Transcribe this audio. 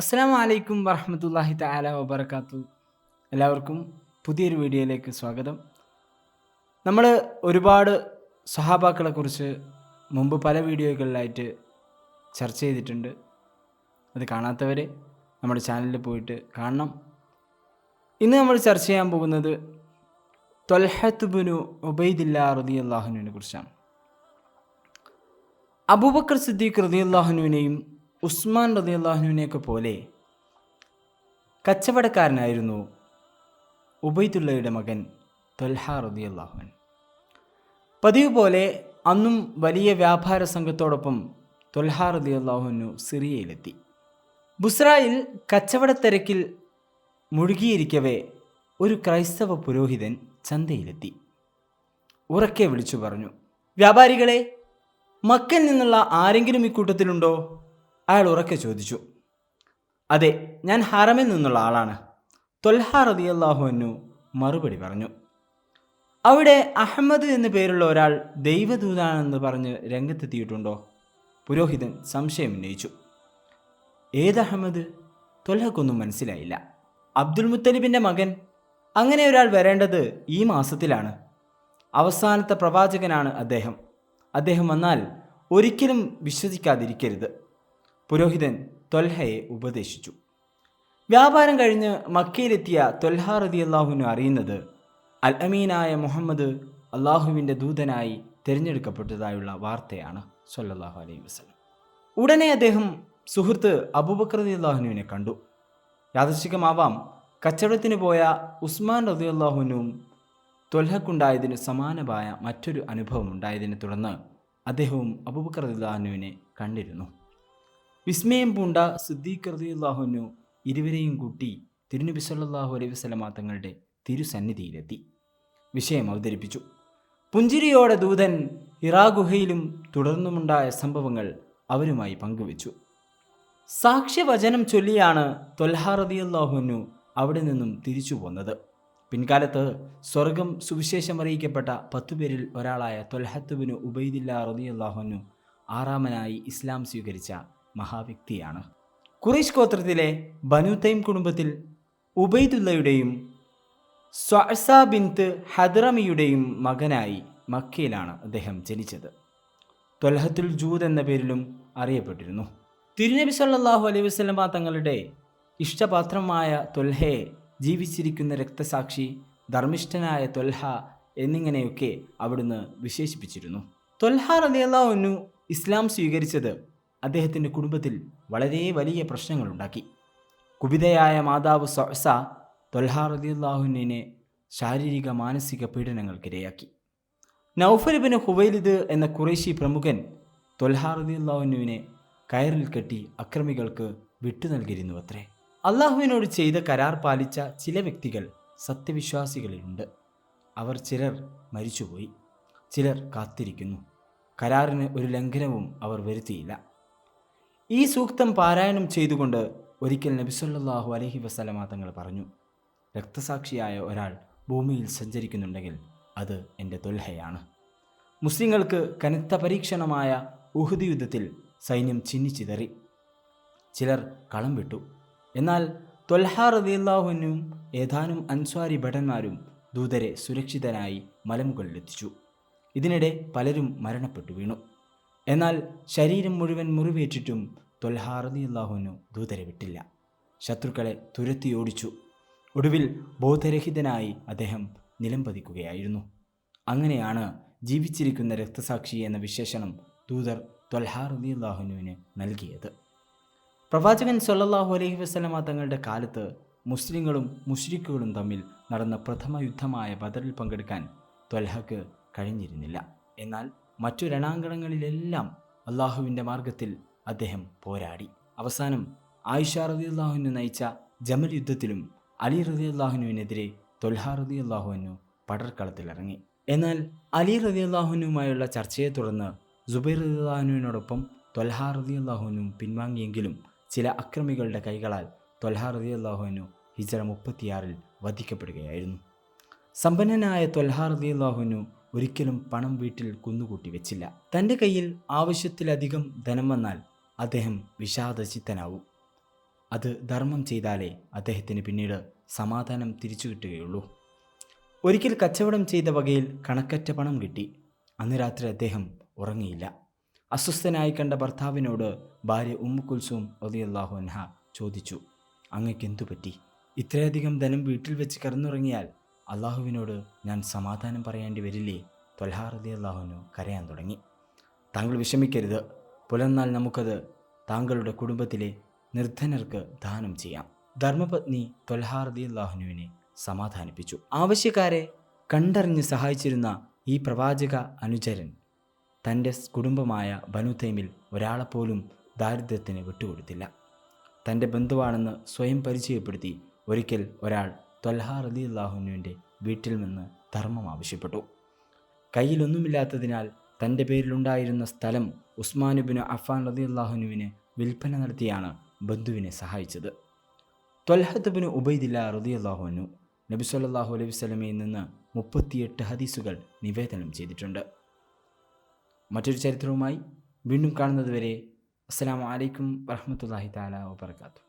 അസ്സാം വലൈക്കും വറഹമത്തല്ലാഹി താല വബർക്കാത്തു എല്ലാവർക്കും പുതിയൊരു വീഡിയോയിലേക്ക് സ്വാഗതം. നമ്മൾ ഒരുപാട് സഹാബാക്കളെ കുറിച്ച് മുമ്പ് പല വീഡിയോകളിലായിട്ട് ചർച്ച ചെയ്തിട്ടുണ്ട്. അത് കാണാത്തവർ നമ്മുടെ ചാനലിൽ പോയിട്ട് കാണണം. ഇന്ന് നമ്മൾ ചർച്ച ചെയ്യാൻ പോകുന്നത് തൊൽഹത്തുബുനു ഉബൈദില്ല റതി അള്ളാഹുനുവിനെ കുറിച്ചാണ്. അബൂബക്കർ സിദ്ദീഖ് റതി അള്ളാഹുനുവിനെയും ഉസ്മാൻ റതി പോലെ കച്ചവടക്കാരനായിരുന്നു ഉബൈദുള്ളയുടെ മകൻ തൊൽഹ റതി പതിവ് പോലെ അന്നും വലിയ വ്യാപാര സംഘത്തോടൊപ്പം തൊൽഹ റതി സിറിയയിലെത്തി. ബുസ്രായിൽ കച്ചവടത്തിരക്കിൽ മുഴുകിയിരിക്കവേ ഒരു ക്രൈസ്തവ പുരോഹിതൻ ചന്തയിലെത്തി. ഉറക്കെ വിളിച്ചു പറഞ്ഞു വ്യാപാരികളെ മക്കൽ നിന്നുള്ള ആരെങ്കിലും ഇക്കൂട്ടത്തിലുണ്ടോ അയാൾ ഉറക്കെ ചോദിച്ചു അതെ ഞാൻ ഹറമിൽ നിന്നുള്ള ആളാണ്. തൊൽഹ റതിയല്ലാഹുവിനു മറുപടി പറഞ്ഞു അവിടെ അഹമ്മദ് എന്നു പേരുള്ള ഒരാൾ ദൈവദൂതാണെന്ന് പറഞ്ഞ് രംഗത്തെത്തിയിട്ടുണ്ടോ? പുരോഹിതൻ സംശയം ഉന്നയിച്ചു ഏത് അഹമ്മദ്? തൊൽഹക്കൊന്നും മനസ്സിലായില്ല അബ്ദുൽ മുത്തലിബിന്റെ മകൻ. അങ്ങനെ ഒരാൾ വരേണ്ടത് ഈ മാസത്തിലാണ്. അവസാനത്തെ പ്രവാചകനാണ് അദ്ദേഹം. അദ്ദേഹം വന്നാൽ ഒരിക്കലും വിശ്വസിക്കാതിരിക്കരുത്. പുരോഹിതൻ തൊൽഹയെ ഉപദേശിച്ചു. വ്യാപാരം കഴിഞ്ഞ് മക്കയിലെത്തിയ തൊൽഹ റതി അള്ളാഹുവിന് അറിയുന്നത് അൽ അമീനായ മുഹമ്മദ് അള്ളാഹുവിന്റെ ദൂതനായി തിരഞ്ഞെടുക്കപ്പെട്ടതായുള്ള വാർത്തയാണ് സൊല്ലാഹു അലൈഹി വസ്ലം ഉടനെ അദ്ദേഹം സുഹൃത്ത് അബൂബക്കർ റതി അള്ളാഹുനുവിനെ കണ്ടു. യാദർശികമാവാം കച്ചവടത്തിന് പോയ ഉസ്മാൻ റതി അള്ളാഹുനും തൊൽഹക്കുണ്ടായതിന് സമാനമായ മറ്റൊരു അനുഭവം ഉണ്ടായതിനെ തുടർന്ന് അദ്ദേഹവും അബൂബക്കർ റദിള്ളാഹുനുവിനെ കണ്ടിരുന്നു. വിസ്മയം പൂണ്ട സിദ്ദീഖ് റതിയുള്ളാഹുനു ഇരുവരെയും കൂട്ടി തിരുനബി സല്ലാഹു അലൈഹി വസല്ലമ തങ്ങളുടെ തിരുസന്നിധിയിലെത്തി. വിഷയം അവതരിപ്പിച്ചു. പുഞ്ചിരിയോടെ ദൂതൻ ഹിറാ ഗുഹയിലും തുടർന്നുമുണ്ടായ സംഭവങ്ങൾ അവരുമായി പങ്കുവച്ചു. സാക്ഷ്യവചനം ചൊല്ലിയാണ് തൊൽഹ റദിയുള്ളാഹുനു അവിടെ നിന്നും തിരിച്ചു പോന്നത്. പിൻകാലത്ത് സ്വർഗം സുവിശേഷം അറിയിക്കപ്പെട്ട പത്തുപേരിൽ ഒരാളായ തൊൽഹത്തുബിന് ഉബൈദില്ല റതിയുള്ളാഹുനു ആറാമനായി ഇസ്ലാം സ്വീകരിച്ച മഹാവ്യക്തിയാണ്. ഖുറൈഷ് ഗോത്രത്തിലെ ബനുതൈം കുടുംബത്തിൽ ഉബൈദുള്ളയുടെയും സ്വാസ ബിൻത്ത് ഹദ്റമിയുടെയും മകനായി മക്കയിലാണ് അദ്ദേഹം ജനിച്ചത്. ത്വൽഹത്തുൽ ജൂദ് എന്ന പേരിലും അറിയപ്പെട്ടിരുന്നു. തിരുനബി സല്ലാഹു അലൈഹി വസ്ലമ തങ്ങളുടെ ഇഷ്ടപാത്രമായ തൊൽഹയെ ജീവിച്ചിരിക്കുന്ന രക്തസാക്ഷി ധർമ്മിഷ്ഠനായ തൊൽഹ എന്നിങ്ങനെയൊക്കെ അവിടുന്ന് വിശേഷിപ്പിച്ചിരുന്നു. തൊൽഹ റലിയല്ലാഹുനു ഇസ്ലാം സ്വീകരിച്ചത് അദ്ദേഹത്തിന്റെ കുടുംബത്തിൽ വളരെ വലിയ പ്രശ്നങ്ങളുണ്ടാക്കി. കുപിതയായ മാതാവ് സൊസ തൊൽഹ റലിയല്ലാഹുവിനെ ശാരീരിക മാനസിക പീഡനങ്ങൾക്കിരയാക്കി. നൗഫലിബിന് ഹുവൈലിദ് എന്ന കുറേശി പ്രമുഖൻ തൊൽഹ റലിയല്ലാഹുനുവിനെ കയറിൽ കെട്ടി അക്രമികൾക്ക് വിട്ടു നൽകിയിരുന്നു അത്രേ അള്ളാഹുവിനോട് ചെയ്ത കരാർ പാലിച്ച ചില വ്യക്തികൾ സത്യവിശ്വാസികളിലുണ്ട്. അവർ ചിലർ മരിച്ചുപോയി. ചിലർ കാത്തിരിക്കുന്നു. കരാറിന് ഒരു ലംഘനവും അവർ വരുത്തിയില്ല. ഈ സൂക്തം പാരായണം ചെയ്തുകൊണ്ട് ഒരിക്കൽ നബിസല്ലാഹു അലഹി വസ്ലമ തങ്ങൾ പറഞ്ഞു രക്തസാക്ഷിയായ ഒരാൾ ഭൂമിയിൽ സഞ്ചരിക്കുന്നുണ്ടെങ്കിൽ അത് എന്റെ തൊൽഹയാണ് മുസ്ലിങ്ങൾക്ക് കനത്ത പരീക്ഷണമായ ഉഹുദ് യുദ്ധത്തിൽ സൈന്യം ചിന്നിച്ചിതറി. ചിലർ കളം വിട്ടു. എന്നാൽ തൊൽഹ റദിയല്ലാഹുവിനും ഏതാനും അൻസ്വാരി ഭടന്മാരും ദൂതരെ സുരക്ഷിതരായി മലമുകളിലെത്തിച്ചു. ഇതിനിടെ പലരും മരണപ്പെട്ടു വീണു. എന്നാൽ ശരീരം മുഴുവൻ മുറിവേറ്റിട്ടും തൊൽഹാറതി അള്ളാഹുവിനു ദൂതരെ വിട്ടില്ല. ശത്രുക്കളെ തുരത്തിയോടിച്ചു. ഒടുവിൽ ബോധരഹിതനായി അദ്ദേഹം നിലംപതിക്കുകയായിരുന്നു അങ്ങനെയാണ് ജീവിച്ചിരിക്കുന്ന രക്തസാക്ഷി എന്ന വിശേഷണം ദൂതർ തൊൽഹ അള്ളാഹുനുവിന് നൽകിയത്. പ്രവാചകൻ സൊല്ലാഹു അലഹി വസ്ലമ തങ്ങളുടെ കാലത്ത് മുസ്ലിങ്ങളും മുഷ്രിക്കുകളും തമ്മിൽ നടന്ന പ്രഥമ യുദ്ധമായ ബദറിൽ പങ്കെടുക്കാൻ ത്വൽഹക്ക് കഴിഞ്ഞിരുന്നില്ല. എന്നാൽ മറ്റു രണാങ്കണങ്ങളിലെല്ലാം അള്ളാഹുവിന്റെ മാർഗത്തിൽ അദ്ദേഹം പോരാടി. അവസാനം ആയിഷ റതി അള്ളാഹുവിനു നയിച്ച ജമൽ യുദ്ധത്തിലും അലി റതി അള്ളാഹുനുവിനെതിരെ തൊൽഹ അള്ളാഹുവിനു പടർക്കളത്തിലിറങ്ങി. എന്നാൽ അലി റതി അള്ളാഹുനുമായുള്ള ചർച്ചയെ തുടർന്ന് ജുബൈർ റതി അള്ളാഹുനുവിനോടൊപ്പം തൊൽഹ റദിയുള്ളാഹുനും പിൻവാങ്ങിയെങ്കിലും ചില അക്രമികളുടെ കൈകളാൽ തൊൽഹ അള്ളാഹുവിനു ഹിജറ മുപ്പത്തിയാറിൽ വധിക്കപ്പെടുകയായിരുന്നു. സമ്പന്നനായ തൊൽഹ റദിയുള്ളാഹുനു ഒരിക്കലും പണം വീട്ടിൽ കുന്നുകൂട്ടി വെച്ചില്ല. തന്റെ കയ്യിൽ ആവശ്യത്തിലധികം ധനം വന്നാൽ അദ്ദേഹം വിഷാദചിത്തനാവും. അത് ധർമ്മം ചെയ്താലേ അദ്ദേഹത്തിന് പിന്നീട് സമാധാനം തിരിച്ചു കിട്ടുകയുള്ളൂ. ഒരിക്കൽ കച്ചവടം ചെയ്ത വകയിൽ കണക്കറ്റ പണം കിട്ടി. അന്ന് രാത്രി അദ്ദേഹം ഉറങ്ങിയില്ല. അസ്വസ്ഥനായി കണ്ട ഭർത്താവിനോട് ഭാര്യ ഉമ്മു കുൽസും ഒതിയല്ലാഹു അൻഹ ചോദിച്ചു അങ്ങക്കെന്തു പറ്റി ഇത്രയധികം ധനം വീട്ടിൽ വെച്ച് കിടന്നുറങ്ങിയാൽ അള്ളാഹുവിനോട് ഞാൻ സമാധാനം പറയേണ്ടി വരില്ലേ? തൊൽഹാറതി അള്ളാഹുവിനു കരയാൻ തുടങ്ങി. താങ്കൾ വിഷമിക്കരുത്. പുലർന്നാൽ നമുക്കത് താങ്കളുടെ കുടുംബത്തിലെ നിർദ്ധനർക്ക് ദാനം ചെയ്യാം. ധർമ്മപത്നി തൊൽഹാ റതി അള്ളാഹുനുവിനെ സമാധാനിപ്പിച്ചു. ആവശ്യക്കാരെ കണ്ടറിഞ്ഞ് സഹായിച്ചിരുന്ന ഈ പ്രവാചക അനുചരൻ തന്റെ കുടുംബമായ ബനുതൈമിൽ ഒരാളെപ്പോലും ദാരിദ്ര്യത്തിന് വിട്ടുകൊടുത്തില്ല. തന്റെ ബന്ധുവാണെന്ന് സ്വയം പരിചയപ്പെടുത്തി ഒരിക്കൽ ഒരാൾ തൊൽഹാ റലി അള്ളാഹുനുവിന്റെ വീട്ടിൽ നിന്ന് ധർമ്മം ആവശ്യപ്പെട്ടു. കയ്യിലൊന്നുമില്ലാത്തതിനാൽ തന്റെ പേരിലുണ്ടായിരുന്ന സ്ഥലം ഉസ്മാനുബിന് അഫാൻ റതി അള്ളാഹുനുവിന് വിൽപ്പന നടത്തിയാണ് ബന്ധുവിനെ സഹായിച്ചത്. ത്വൽഹത്തുബിന് ഉബൈദില്ല റതി അള്ളാഹുനു നബി സല്ലാഹു അലൈഹി സ്വലമയിൽ നിന്ന് മുപ്പത്തിയെട്ട് ഹദീസുകൾ നിവേദനം ചെയ്തിട്ടുണ്ട്. മറ്റൊരു ചരിത്രവുമായി വീണ്ടും കാണുന്നതുവരെ അസ്സാം വലൈക്കും വറഹ്മത്തുള്ളാഹി താല വബറകാതുഹു.